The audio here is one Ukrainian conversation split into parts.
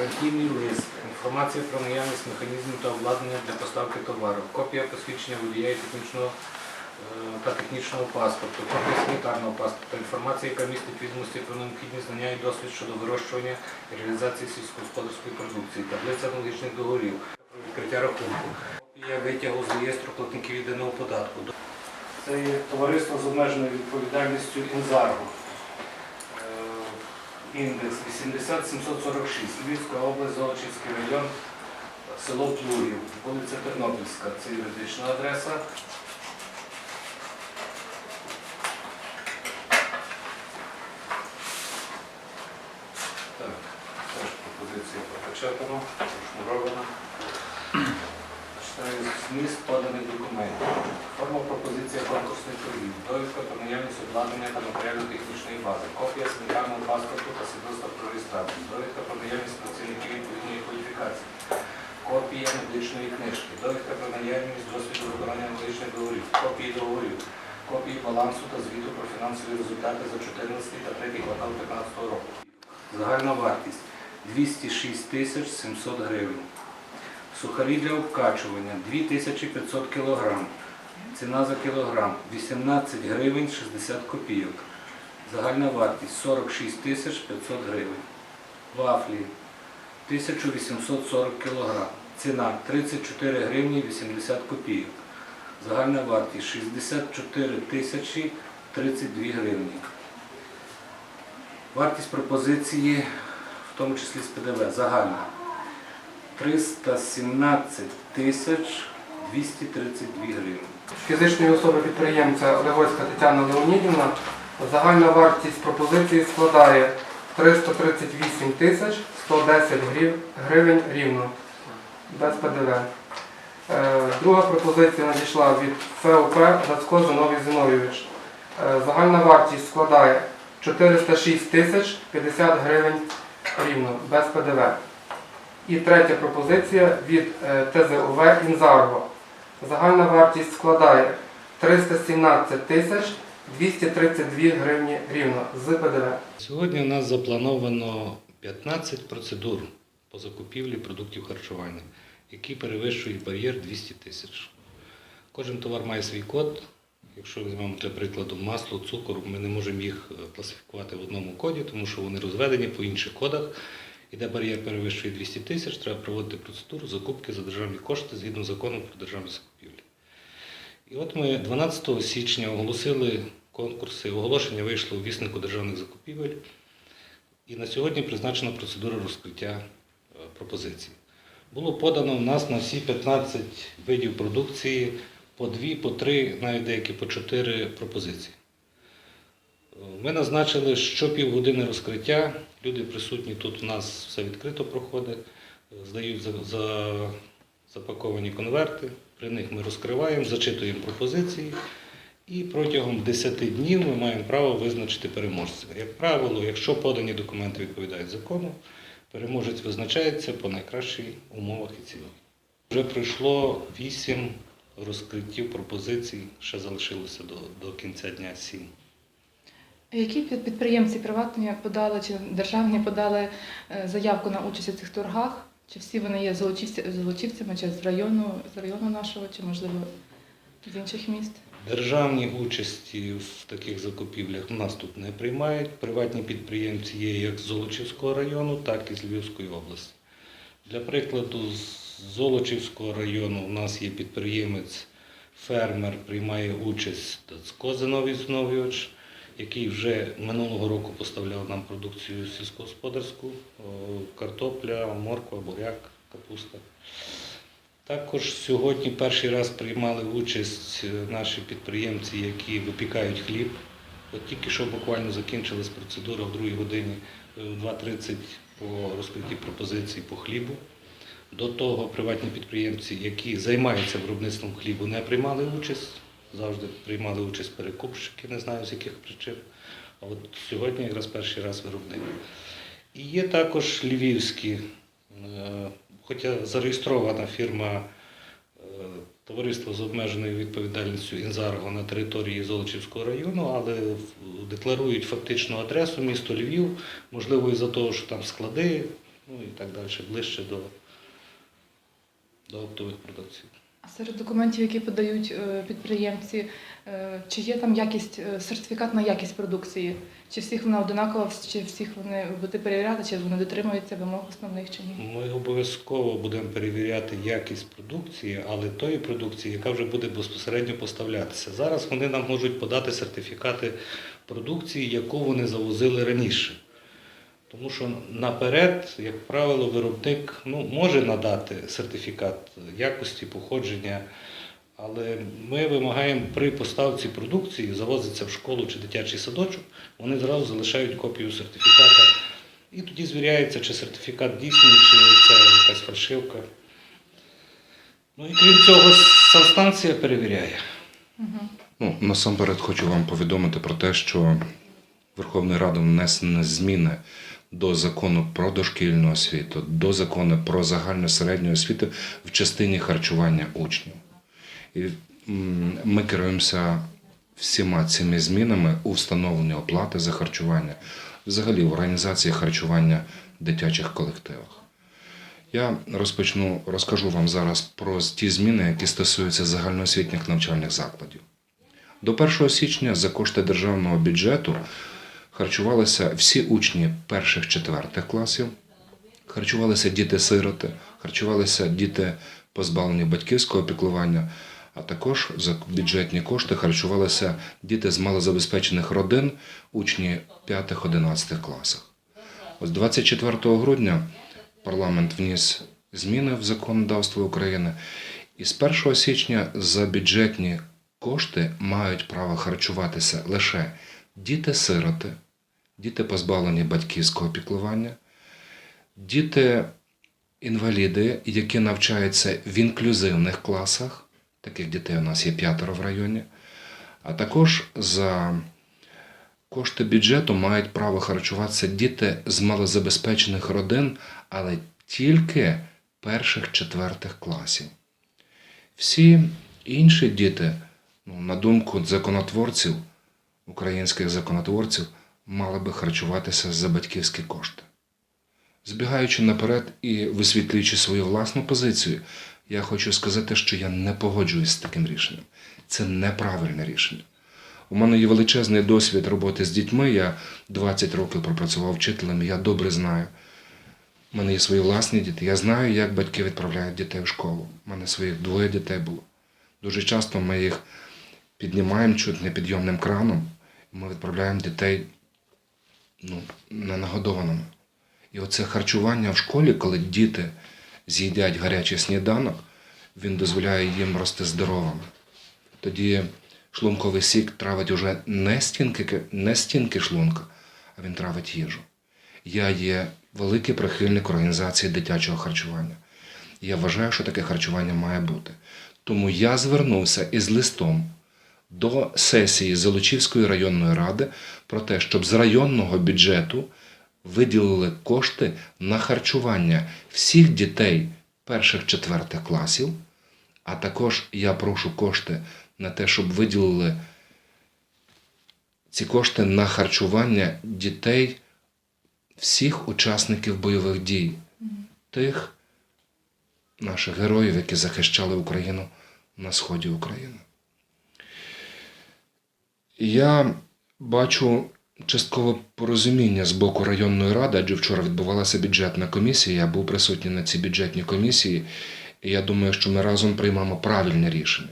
гарантійний лист, інформація про наявність механізмів та обладнання для поставки товару, копія посвідчення водія і технічного е, та технічного паспорту, копія санітарного паспорта, інформація, яка містить відомості про необхідні знання і досвід щодо вирощування і реалізації сільськогосподарської продукції, таблиця аналогічних договорів, про відкриття рахунку, копія витягу з реєстру платників єдиного податку. Це є товариство з обмеженою відповідальністю Інзарго. Індекс 80746, Львівська область, Золочівський район, село Плугів, вулиця Тернопільська. Це юридична адреса. Так, теж пропозиція пропечатана, прошмурована. Зміст поданих документів. Форма пропозиція конкурсної торгів, довідка про наявність обладнання та матеріально-технічної бази, копія санітарного паспорту та свідоцтва про реєстрацію, довідка про наявність працівників відповідної кваліфікації, копія медичної книжки, довідка про наявність досвіду виконання медичних договорів, копії договорів, копії балансу та звіту про фінансові результати за 14 та 3 квартал 2015 року. Загальна вартість 206 тисяч 700 гривень. Сухарі для обкачування 2500 кг. Ціна за кілограм 18 гривень 60 копійок. Загальна вартість 46 тисяч 500 гривень. Вафлі 1840 кг. Ціна 34 гривні 80 копійок. Загальна вартість 64 тисячі 32 гривні. Вартість пропозиції, в тому числі з ПДВ, загальна 317 тисяч 232 гривні. фізичної особи підприємця Легоська Тетяна Леонідівна загальна вартість пропозиції складає 338 тисяч 110 гривень рівно, без ПДВ. Е, Друга пропозиція надійшла від ФОП Дацько Зиновій Зиновійович. Е, Загальна вартість складає 406 тисяч 50 гривень рівно, без ПДВ. І третя пропозиція від е, ТЗОВ Інзарго. Загальна вартість складає 317 тисяч 232 гривні рівно з ПДВ. Сьогодні у нас заплановано 15 процедур по закупівлі продуктів харчування, які перевищують бар'єр 200 тисяч. Кожен товар має свій код. Якщо візьмемо для прикладу масло, цукор, ми не можемо їх е, класифікувати в одному коді, тому що вони розведені по інших кодах. І де бар'єр перевищує 200 тисяч, треба проводити процедуру закупки за державні кошти згідно закону про державні закупівлі. І от ми 12 січня оголосили конкурси, оголошення вийшло у віснику державних закупівель. І на сьогодні призначена процедура розкриття е, пропозицій. Було подано в нас на всі 15 видів продукції по дві, по три, навіть деякі по чотири пропозиції. Ми назначили що півгодини розкриття. Люди присутні тут у нас все відкрито проходить, здають за, за, запаковані конверти. При них ми розкриваємо, зачитуємо пропозиції. І протягом 10 днів ми маємо право визначити переможця. Як правило, якщо подані документи відповідають закону, переможець визначається по найкращих умовах і цінах. Вже пройшло 8 розкриттів пропозицій, ще залишилося до, до кінця дня 7. Які підприємці приватні подали чи державні подали е, заявку на участь у цих торгах? Чи всі вони є золочівцями, чи з району, з району нашого, чи можливо з інших міст? Державні участі в таких закупівлях у нас тут не приймають. Приватні підприємці є як з Золочівського району, так і з Львівської області. Для прикладу, з Золочівського району у нас є підприємець, фермер, приймає участь Дацько Зиновій Зиновійович, який вже минулого року поставляв нам продукцію сільськогосподарську, картопля, морква, буряк, капуста. Також сьогодні перший раз приймали участь е, наші підприємці, які випікають хліб. От тільки що буквально закінчилась процедура в другій годині е, в 2.30 по розкритті пропозицій по хлібу. До того приватні підприємці, які займаються виробництвом хлібу, не приймали участь. Завжди приймали участь перекупщики, не знаю з яких причин. А от сьогодні якраз перший раз виробник. І є також львівські, е, хоча зареєстрована фірма е, Товариство з обмеженою відповідальністю Інзарго на території Золочівського району, але декларують фактичну адресу місто Львів, можливо, із-за того, що там склади ну і так далі, ближче до, до оптових продавців. А серед документів, які подають е, підприємці, е, чи є там якість, е, сертифікат на якість продукції? Чи всіх вона однакова, чи всіх вони будете перевіряти, чи вони дотримуються вимог основних чи ні? Ми обов'язково будемо перевіряти якість продукції, але тої продукції, яка вже буде безпосередньо поставлятися. Зараз вони нам можуть подати сертифікати продукції, яку вони завозили раніше. Тому що наперед, як правило, виробник ну, може надати сертифікат якості походження, але ми вимагаємо при поставці продукції, завозиться в школу чи дитячий садочок, вони зразу залишають копію сертифіката. І тоді звіряється, чи сертифікат дійсний, чи це якась фальшивка. Ну і крім цього, санстанція перевіряє. Ну, насамперед хочу вам повідомити про те, що Верховною Радою внесені зміни до закону про дошкільну освіту, до закону про загальну середню освіту в частині харчування учнів. І ми керуємося всіма цими змінами у встановленні оплати за харчування, взагалі в організації харчування в дитячих колективах. Я розпочну, розкажу вам зараз про ті зміни, які стосуються загальноосвітніх навчальних закладів. До 1 січня за кошти державного бюджету харчувалися всі учні перших четвертих класів, харчувалися діти-сироти, харчувалися діти позбавлені батьківського піклування, а також за бюджетні кошти харчувалися діти з малозабезпечених родин, учні 5-11 класах. Ось 24 грудня парламент вніс зміни в законодавство України, і з 1 січня за бюджетні кошти мають право харчуватися лише діти-сироти, діти позбавлені батьківського піклування, діти-інваліди, які навчаються в інклюзивних класах, таких дітей у нас є п'ятеро в районі, а також за кошти бюджету мають право харчуватися діти з малозабезпечених родин, але тільки перших четвертих класів. Всі інші діти, ну, на думку законотворців, українських законотворців, мали би харчуватися за батьківські кошти. Збігаючи наперед і висвітлюючи свою власну позицію, я хочу сказати, що я не погоджуюсь з таким рішенням. Це неправильне рішення. У мене є величезний досвід роботи з дітьми. Я 20 років пропрацював вчителем, я добре знаю. У мене є свої власні діти. Я знаю, як батьки відправляють дітей в школу. У мене своїх двоє дітей було. Дуже часто ми їх піднімаємо чуть не підйомним краном, і ми відправляємо дітей ну, ненагодованими. І оце харчування в школі, коли діти з'їдять гарячий сніданок, він дозволяє їм рости здоровими. Тоді шлунковий сік травить уже не стінки, не стінки шлунка, а він травить їжу. Я є великий прихильник організації дитячого харчування. Я вважаю, що таке харчування має бути. Тому я звернувся із листом до сесії Золочівської районної ради про те, щоб з районного бюджету виділили кошти на харчування всіх дітей перших четвертих класів, а також я прошу кошти на те, щоб виділили ці кошти на харчування дітей всіх учасників бойових дій, тих наших героїв, які захищали Україну на сході України. Я бачу часткове порозуміння з боку районної ради, адже вчора відбувалася бюджетна комісія. Я був присутній на цій бюджетній комісії, і я думаю, що ми разом приймемо правильне рішення.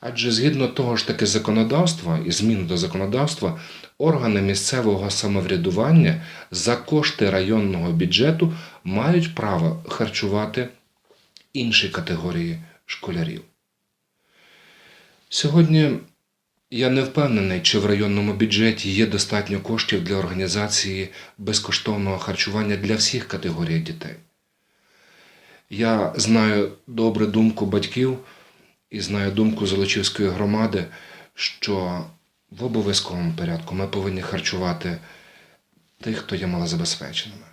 Адже згідно того ж таки законодавства і змін до законодавства, органи місцевого самоврядування за кошти районного бюджету мають право харчувати інші категорії школярів. Сьогодні я не впевнений, чи в районному бюджеті є достатньо коштів для організації безкоштовного харчування для всіх категорій дітей. Я знаю добре думку батьків і знаю думку Золочівської громади, що в обов'язковому порядку ми повинні харчувати тих, хто є малозабезпеченими.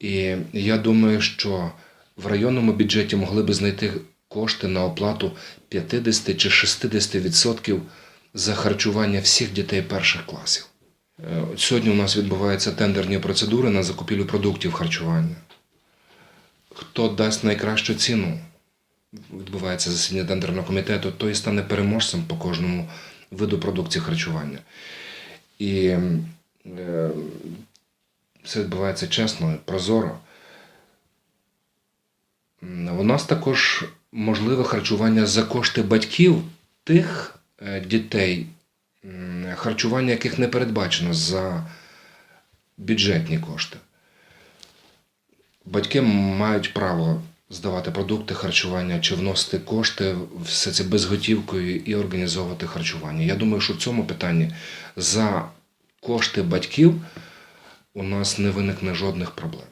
І я думаю, що в районному бюджеті могли би знайти кошти на оплату 50 чи 60% за харчування всіх дітей перших класів. Е, Сьогодні у нас відбуваються тендерні процедури на закупівлю продуктів харчування. Хто дасть найкращу ціну? Відбувається засідання тендерного комітету, той стане переможцем по кожному виду продукції харчування. І е, все відбувається чесно, прозоро. У нас також можливе харчування за кошти батьків тих дітей, харчування яких не передбачено за бюджетні кошти. Батьки мають право здавати продукти харчування чи вносити кошти, все це безготівкою і організовувати харчування. Я думаю, що в цьому питанні за кошти батьків у нас не виникне жодних проблем.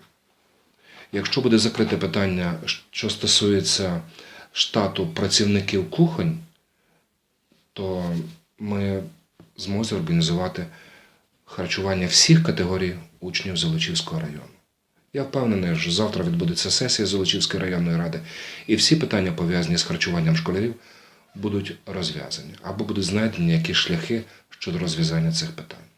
Якщо буде закрите питання, що стосується штату працівників кухонь, то ми змогли організувати харчування всіх категорій учнів Золочівського району. Я впевнений, що завтра відбудеться сесія Золочівської районної ради, і всі питання, пов'язані з харчуванням школярів, будуть розв'язані або будуть знайдені якісь шляхи щодо розв'язання цих питань.